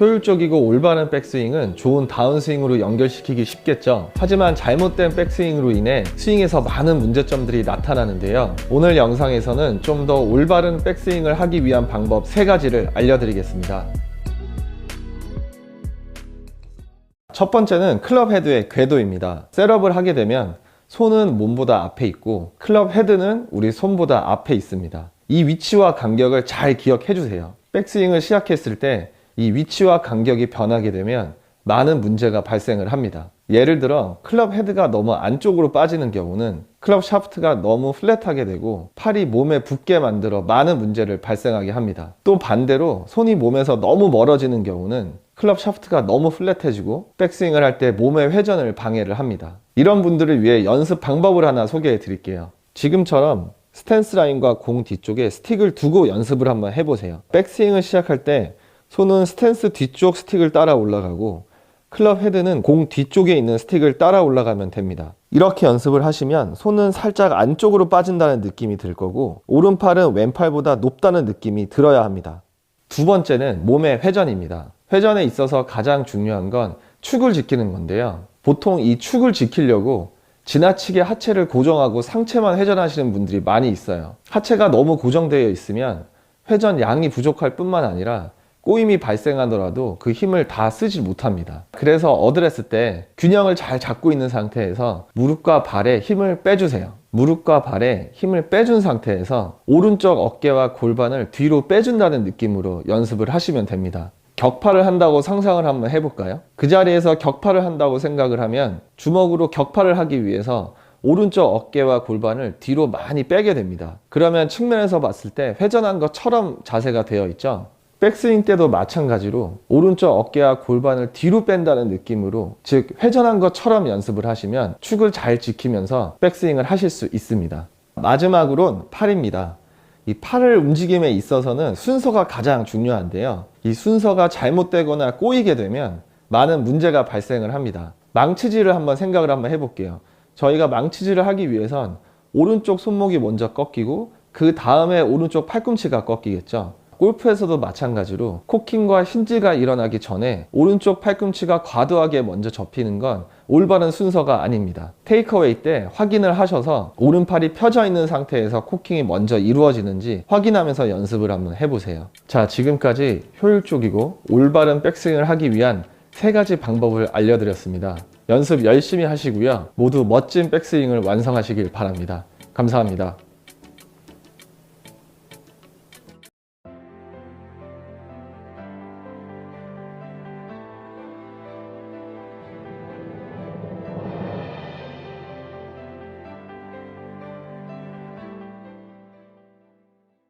효율적이고 올바른 백스윙은 좋은 다운스윙으로 연결시키기 쉽겠죠. 하지만 잘못된 백스윙으로 인해 스윙에서 많은 문제점들이 나타나는데요. 오늘 영상에서는 좀 더 올바른 백스윙을 하기 위한 방법 3가지를 알려드리겠습니다. 첫 번째는 클럽 헤드의 궤도입니다. 셋업을 하게 되면 손은 몸보다 앞에 있고 클럽 헤드는 우리 손보다 앞에 있습니다. 이 위치와 간격을 잘 기억해 주세요. 백스윙을 시작했을 때 이 위치와 간격이 변하게 되면 많은 문제가 발생을 합니다. 예를 들어 클럽 헤드가 너무 안쪽으로 빠지는 경우는 클럽 샤프트가 너무 플랫하게 되고 팔이 몸에 붙게 만들어 많은 문제를 발생하게 합니다. 또 반대로 손이 몸에서 너무 멀어지는 경우는 클럽 샤프트가 너무 플랫해지고 백스윙을 할 때 몸의 회전을 방해를 합니다. 이런 분들을 위해 연습 방법을 하나 소개해 드릴게요. 지금처럼 스탠스 라인과 공 뒤쪽에 스틱을 두고 연습을 한번 해보세요. 백스윙을 시작할 때 손은 스탠스 뒤쪽 스틱을 따라 올라가고 클럽 헤드는 공 뒤쪽에 있는 스틱을 따라 올라가면 됩니다. 이렇게 연습을 하시면 손은 살짝 안쪽으로 빠진다는 느낌이 들 거고 오른팔은 왼팔보다 높다는 느낌이 들어야 합니다. 두 번째는 몸의 회전입니다. 회전에 있어서 가장 중요한 건 축을 지키는 건데요. 보통 이 축을 지키려고 지나치게 하체를 고정하고 상체만 회전하시는 분들이 많이 있어요. 하체가 너무 고정되어 있으면 회전 양이 부족할 뿐만 아니라 꼬임이 발생하더라도 그 힘을 다 쓰지 못합니다. 그래서 어드레스 때 균형을 잘 잡고 있는 상태에서 무릎과 발에 힘을 빼주세요. 무릎과 발에 힘을 빼준 상태에서 오른쪽 어깨와 골반을 뒤로 빼준다는 느낌으로 연습을 하시면 됩니다. 격파를 한다고 상상을 한번 해볼까요? 그 자리에서 격파를 한다고 생각을 하면 주먹으로 격파를 하기 위해서 오른쪽 어깨와 골반을 뒤로 많이 빼게 됩니다. 그러면 측면에서 봤을 때 회전한 것처럼 자세가 되어 있죠. 백스윙 때도 마찬가지로 오른쪽 어깨와 골반을 뒤로 뺀다는 느낌으로 즉 회전한 것처럼 연습을 하시면 축을 잘 지키면서 백스윙을 하실 수 있습니다. 마지막으론 팔입니다. 이 팔을 움직임에 있어서는 순서가 가장 중요한데요. 이 순서가 잘못되거나 꼬이게 되면 많은 문제가 발생을 합니다. 망치질을 한번 생각을 한번 해볼게요. 저희가 망치질을 하기 위해선 오른쪽 손목이 먼저 꺾이고 그 다음에 오른쪽 팔꿈치가 꺾이겠죠. 골프에서도 마찬가지로 코킹과 힌지가 일어나기 전에 오른쪽 팔꿈치가 과도하게 먼저 접히는 건 올바른 순서가 아닙니다. 테이크어웨이 때 확인을 하셔서 오른팔이 펴져 있는 상태에서 코킹이 먼저 이루어지는지 확인하면서 연습을 한번 해보세요. 자, 지금까지 효율적이고 올바른 백스윙을 하기 위한 세 가지 방법을 알려드렸습니다. 연습 열심히 하시고요. 모두 멋진 백스윙을 완성하시길 바랍니다. 감사합니다.